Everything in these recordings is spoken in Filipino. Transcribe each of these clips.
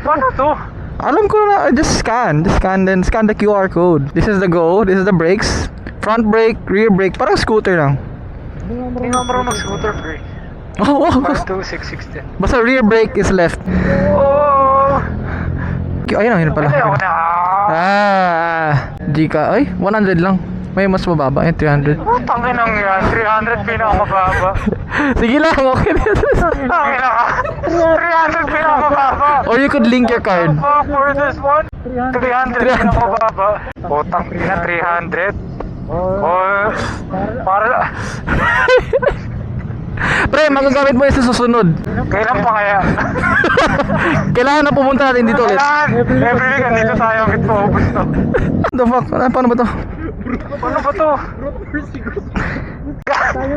paano to? Alam ko na, just scan. Just scan, then scan the QR code. This is the go, this is the brakes. Front brake, rear brake, parang scooter lang. Hindi nga marunong mag-scooter, pre. Oh, oh. 5, 2, 6, 6, 10. Basta rear brake is left. Oh! Ayun, ayun pala. Ay, ako na. Ah, Gca. Ay, 100 lang. May mas mababa, eh, 300. Oh, tangin ang yan. 300 pinakamababa. Sige lang, okay na. Tangin na ka. 300 pinakamababa. Or you could link your card. Fuck for this one. 300 pinakamababa. Oh, tangin na 300. Oh, para... Pre, magagamit mo yun sa susunod. Kailan pa kaya? Kailangan na pumunta natin dito ulit. Kailangan! Every week, andito tayo. Bakit po? What the fuck? Ano, paano ba to? Ano ba to?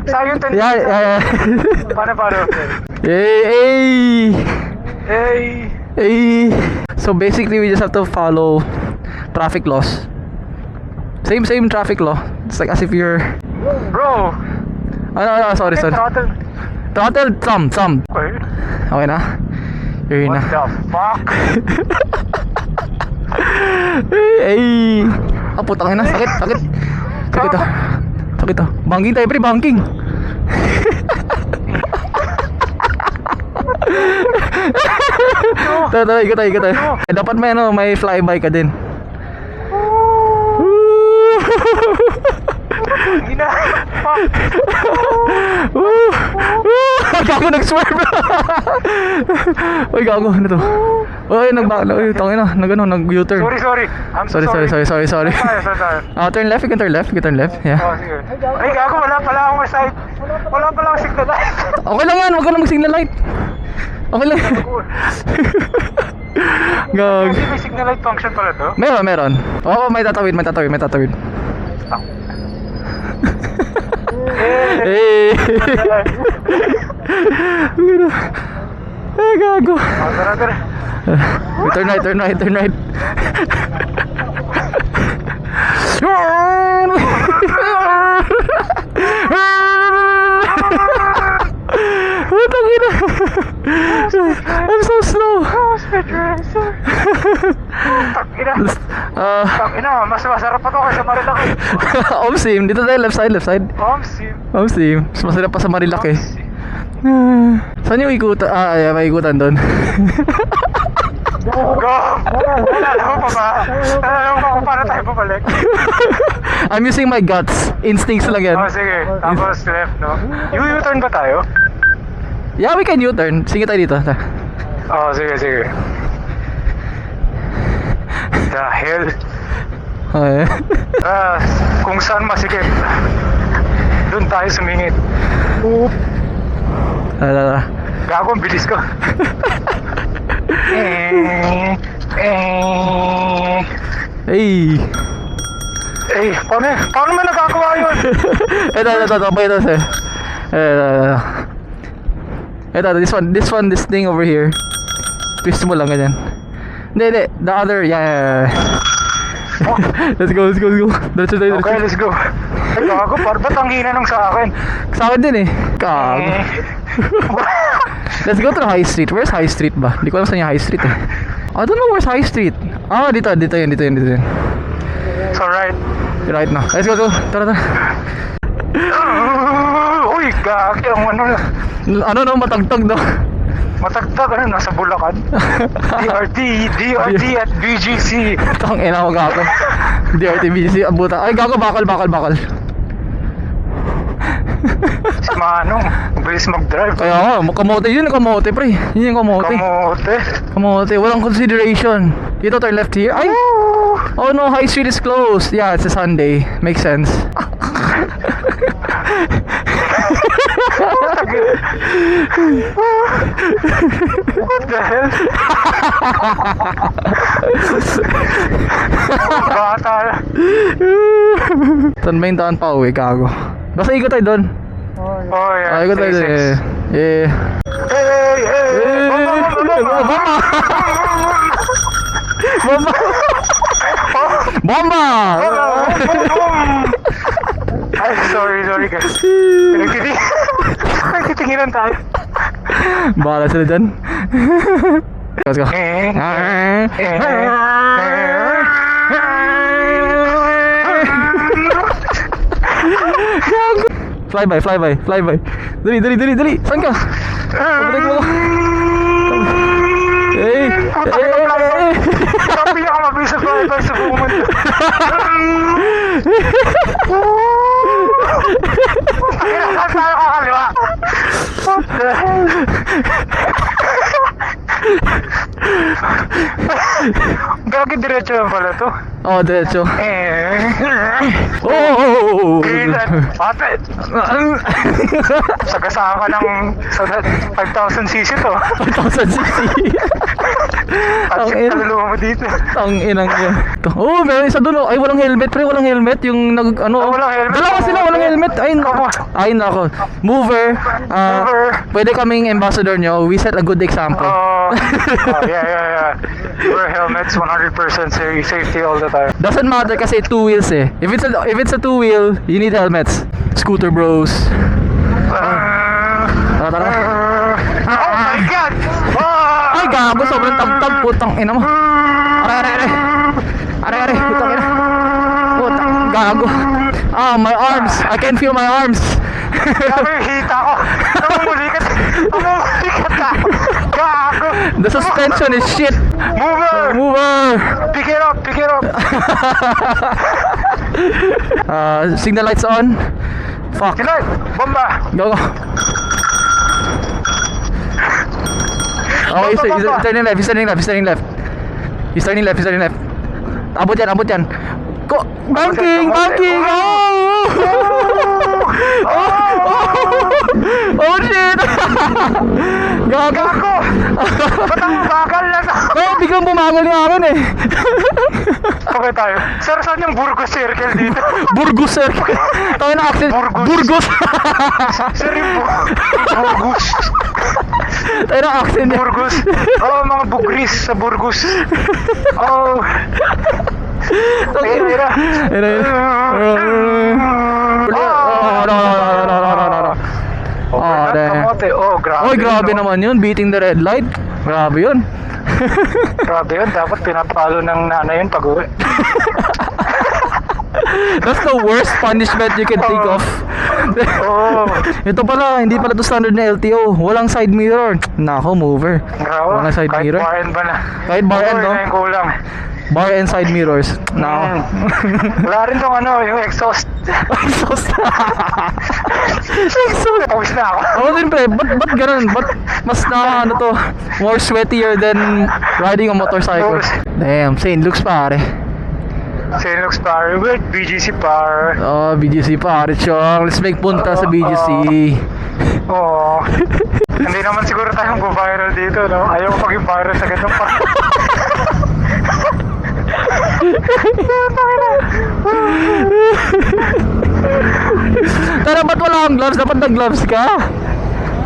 Sayang 10. Yeah, yeah. Paano, paano? Hey, hey. Hey! Hey. So basically, we just have to follow traffic laws. Same, same traffic law. It's like as if you're... Bro! Ano, ano, sorry, sorry. Throttle. Throttle, thumb, thumb. Okay. Okay na? You're in What na. the fuck? Hey, hey. Ah, putang ina, sakit, sakit. Sakit ah. Sakit ah. Banking tayo, pre, banking. Tara, tara, ikot tayo, ikot tayo. Eh, dapat may ano, may flyby ka din. Gina. Gago nag-swerve. Uy, gago, ano to? Uy, nagba... Uy, tangin na, nag ano, nag-U-turn. Sorry, sorry. I'm so Sorry, sorry, sorry, sorry, sorry. Ah, turn left, you can turn left, you can turn left. Yeah. Oh, sige. Ay, gago, wala pala akong side. Wala pala akong signal light. Okay lang yan, wag ka na mag-signal light. Okay lang. Gag. May signal light function pala to. Meron, meron. Oo, may tatawid, may tatawid, may tatawid. Eh, Hey! Ay, gago. Oh, tara, tara. Turn right, turn right, turn right. Putang ina. I'm so slow. Oh, speed racer. Takina. Ah, Takina, mas masarap pa to kaysa Marilaki. Omsim, dito tayo left side, left side. Omsim. Omsim, mas masarap pa sa Marilaki. Ah, Saan yung ikutan? Ah, ay, may ikutan doon. Go! Alam mo pa ba? Alam mo pa kung paano tayo babalik? I'm using my guts. Instincts lang yan. Oh, sige. Tapos left, no? Yung U-turn ba tayo? Yeah, we can U-turn. Sige tayo dito. Oh, sige, sige. The hell? Okay. Ah, kung saan masikip, doon tayo sumingit. Tara, tara. Gago, ang bilis ko. eh, eh, Hey! eh, paano, paano mo nagagawa yun? ito, ito, ito. Ito, ito, ito. Ito, ito. Ito, this one, this one, this thing over here. Twist mo lang ganyan. Hindi, hindi. The other, yeah, yeah, yeah. let's go, let's go, let's go. Diretso tayo, Okay, let's go. Ay, gago, par ba't ang hina nung sa akin? Sa akin din eh. Kago. Eh, Let's go to High Street. Where's High Street ba? Hindi ko alam saan yung High Street eh. I don't know where's High Street. Ah, dito, dito yun, dito yun, dito yun. so right. Right now. Let's go, go. Tara, tara. Uy, gagi, ang ano na. Ano no, matagtag no? Matagtag, ano, nasa Bulacan. DRT, DRT at BGC. Tang ina ko gago. DRTBC, abuta. Ay, gago, bakal, bakal, bakal. Manong, bilis mag-drive. Kaya nga, kamote yun, kamote pre. Yun yung kamote. Kamote. Kamote, walang consideration. Dito turn left here. Ay! Oh no, High Street is closed. Yeah, it's a Sunday. Makes sense. What the hell? Bata. Saan ba yung daan pa uwi, gago? Basta ikot tayo doon. Oh, yeah. Ah, ikot tayo doon. Six. Eh. Eh. Hey, hey, hey. Bomba! Bomba! Bomba! Ay, sorry, sorry guys. Nagtiting- Nagtitinginan tayo. Bahala sila dyan. Let's go. Eh, Gago. Fly by, Flyby, flyby, flyby. Dali, dali, dali, dali. Saan ka? Pabalik mo. Hey, hey, hey. Ang pinakamabilis na flyby sa buong mundo. Pinakal tayo kakaliwa. Diretso lang pala to. Oh, diretso. Eh. Oh! Ate. Sagasaan ka ng sa 5,000 cc to. 5,000 cc. At Ang yung ina. kaluluwa mo dito. Ang inang yan. Oh, meron isa doon. Ay, walang helmet. Pre, walang helmet. Yung nag, ano. Ah, walang helmet. Dalawa sila, walang helmet. Ay. Ay, nako. Mover. ah, Mover. Pwede kaming ambassador nyo. We set a good example. Oh, oh, yeah, yeah, yeah. Wear helmets 100% sa- safety all the time. Doesn't matter kasi two wheels eh. If it's a, if it's a two wheel, you need helmets. Scooter bros. Tara, tara. oh my god! Oh! Ay, gago. Sobrang tagtag. Putang ina mo. Aray, aray, aray. Aray, aray. Putang ina. Putang, gago. Ah, my arms. I can feel my arms. Grabe yung hita ko. Namumulikat. Namumulikat ako. Gago. The suspension is shit. Mover! Mover. Pick it up, pick it up. Uh, signal lights on. Fuck. Kinay, bomba. Go, go. Oh, he's, he's, he's turning left, he's turning left, he's turning left. He's turning left, he's turning left. Abot yan, abot yan. Ko, banking, banking! Oh! Oh! Oh, shit! Gago! Gago! Ba't ang na to? Kaya biglang bumangal yung akin eh. Okay tayo. Sir, saan yung Burgos Circle dito? Burgos, sir. Tayo na accent. Burgos. Burgos. Sir, yung Bu- Burgos. Tayo na accent niya. Burgos. Oh, mga bugris sa Burgos. Oh. Tira, tira. Ayun, ayun. Oh, no, no, no, no, no, no, no, no. Oh, Oh, Kamote. Oh, grabe. Oy, grabe no? naman yun. Beating the red light. Grabe yun. Grabe yun. Dapat pinapalo ng nanay yun pag uwi. That's the worst punishment you can think of. Oh. Ito pala, hindi pala to standard na LTO. Walang side mirror. Nako, mover. Grabe. Mga side Kahit mirror. bar end ba na? Kahit bar end, no? yung kulang. Bar and side mirrors. Nako. Mm. Wala rin tong ano, yung exhaust. Exhaust. Exhaust. Pawis na ako. Ako din pre, ba't, ba't ganun? Ba't mas na ano to, more sweatier than riding a motorcycle? Damn, St. Luke's pare. Sinlux Power with BGC Power. Oh, BGC pare, chong. Let's make punta sa BGC. Oo. Hindi naman siguro tayong viral dito, no? Ayaw ko maging viral sa ganitong pa. Tara, ba't wala kang gloves? Dapat nag-gloves ka.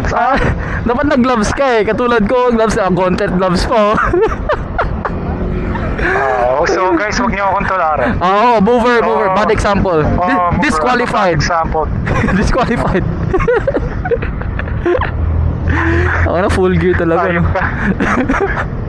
Ah, dapat nag-gloves ka eh. Katulad ko, gloves na. Content gloves po. Oo, so guys, huwag niyo akong tularan. Oo, mover, mover. Oo. Bad example. Dis- Oo, move disqualified. Example. disqualified. Ako na full gear talaga. Ayun No? ka.